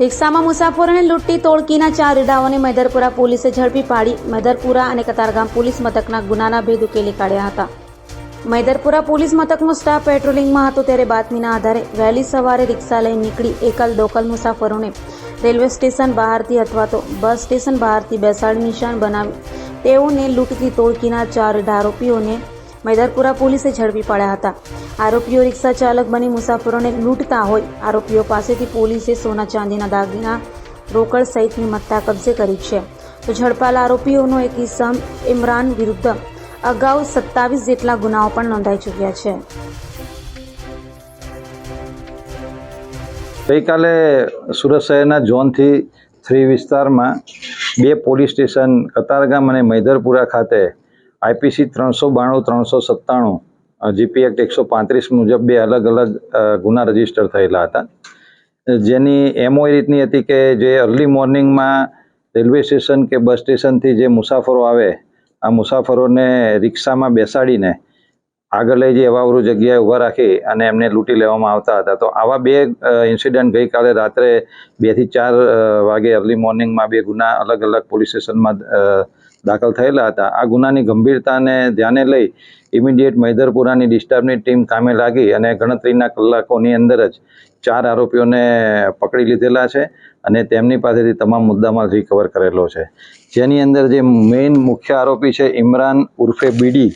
રિક્ષામાં મુસાફરોને લૂંટી તોડકીના ચાર રીડાઓને મૈદરપુરા પોલીસે ઝડપી પાડી. મૈદરપુરા અને કતારગામ પોલીસ મથકના ગુનાના ભેદ ઉકેલી કાઢ્યા હતા. મૈદરપુરા પોલીસ મથકનો સ્ટાફ પેટ્રોલિંગમાં હતો ત્યારે બાતમીના આધારે વહેલી સવારે રિક્ષા લઈ નીકળી એકલ દોકલ મુસાફરોને રેલવે સ્ટેશન બહારથી અથવા તો બસ સ્ટેશન બહારથી બેસાડી નિશાન બનાવી તેઓને લૂંટતી તોડકીના ચાર આરોપીઓને મૈદરપુરા પોલીસે ઝડપી પાડ્યા હતા. આરોપીઓ રિક્ષા ચાલક બની મુસાફરોને લૂંટતા હોય, આરોપીઓ પાસેથી પોલીસે સોના ચાંદીના દાગીના, રોકડ સહિતની મત્તા કબજે કરી છે. તો ઝડપાયેલ આરોપીઓનો એક ઇસમ ઇમરાન વિરુદ્ધ અગાઉ સત્તાવીસ જેટલા ગુનાઓ પણ નોંધાઈ ચૂક્યા છે. ગઈકાલે સુરત શહેરના ઝોનથી થ્રી વિસ્તારમાં બે પોલીસ સ્ટેશન, કતારગામ અને મૈદરપુરા ખાતે આઈપીસી ત્રણસો બાણું, ત્રણસો સત્તાણું જીપી એક્ટ એકસો પાંત્રીસ મુજબ બે અલગ અલગ ગુના રજિસ્ટર થયેલા હતા. જેની એમઓ એ રીતની હતી કે જે અર્લી મોર્નિંગમાં રેલવે સ્ટેશન કે બસ સ્ટેશનથી જે મુસાફરો આવે, આ મુસાફરોને રિક્ષામાં બેસાડીને આગળ લઈ જઈ અવાવરું જગ્યાએ ઊભા રાખી અને એમને લૂંટી લેવામાં આવતા હતા. તો આવા બે ઇન્સિડન્ટ ગઈકાલે રાત્રે બેથી ચાર વાગે અર્લી મોર્નિંગમાં બે ગુના અલગ અલગ પોલીસ સ્ટેશનમાં દાખલ થયેલા હતા. આ ગુનાની ગંભીરતાને ધ્યાને લઈ ઇમિડિયેટ મૈદરપુરાની ડિસ્ટર્બની ટીમ કામે લાગી અને ગણતરીના કલાકોની અંદર જ ચાર આરોપીઓને પકડી લીધેલા છે અને તેમની પાસેથી તમામ મુદ્દામાં રિકવર કરેલો છે. જેની અંદર જે મેઇન મુખ્ય આરોપી છે, ઇમરાન ઉર્ફે બીડી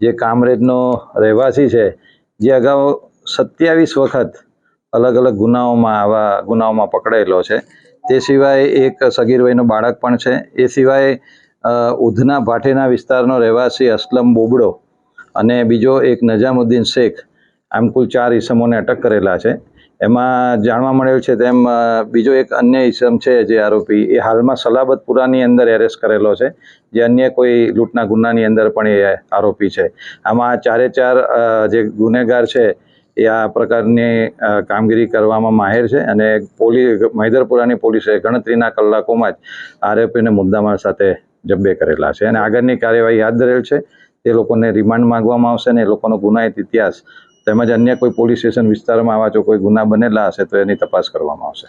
જે કામરેજનો રહેવાસી છે, જે અગાઉ સત્યાવીસ વખત અલગ અલગ ગુનાઓમાં આવા ગુનાઓમાં પકડાયેલો છે. તે સિવાય એક સગીર વયનો બાળક પણ છે. એ સિવાય ઉધના ભાટેના વિસ્તારનો રહેવાસી અસલમ બોબડો અને બીજો એક નજામુદ્દીન શેખ, આમ કુલ ચાર ઈસમોને અટક કરેલા છે. એમાં જાણવા મળેલ છે તેમ બીજો એક અન્ય ઈસમ છે જે આરોપી, એ હાલમાં સલાબતપુરાની અંદર એરેસ્ટ કરેલો છે. જે અન્ય કોઈ લૂંટના ગુનાની અંદર પણ એ આરોપી છે. આમાં ચારે ચાર જે ગુનેગાર છે, એ આ પ્રકારની કામગીરી કરવામાં માહેર છે અને પોલીસ મૈદરપુરાની પોલીસે ગણતરીના કલાકોમાં જ આરોપીને મુદ્દામાલ સાથે જબ્બે કરેલા છે. અને આગળની કાર્યવાહી હાથ ધરેલ છે. તે લોકોને રિમાન્ડ માંગવામાં આવશે અને એ લોકોનો ગુનાહિત ઇતિહાસ તેમજ અન્ય કોઈ પોલીસ સ્ટેશન વિસ્તારમાં આવા જો કોઈ ગુના બનેલા હશે તો એની તપાસ કરવામાં આવશે.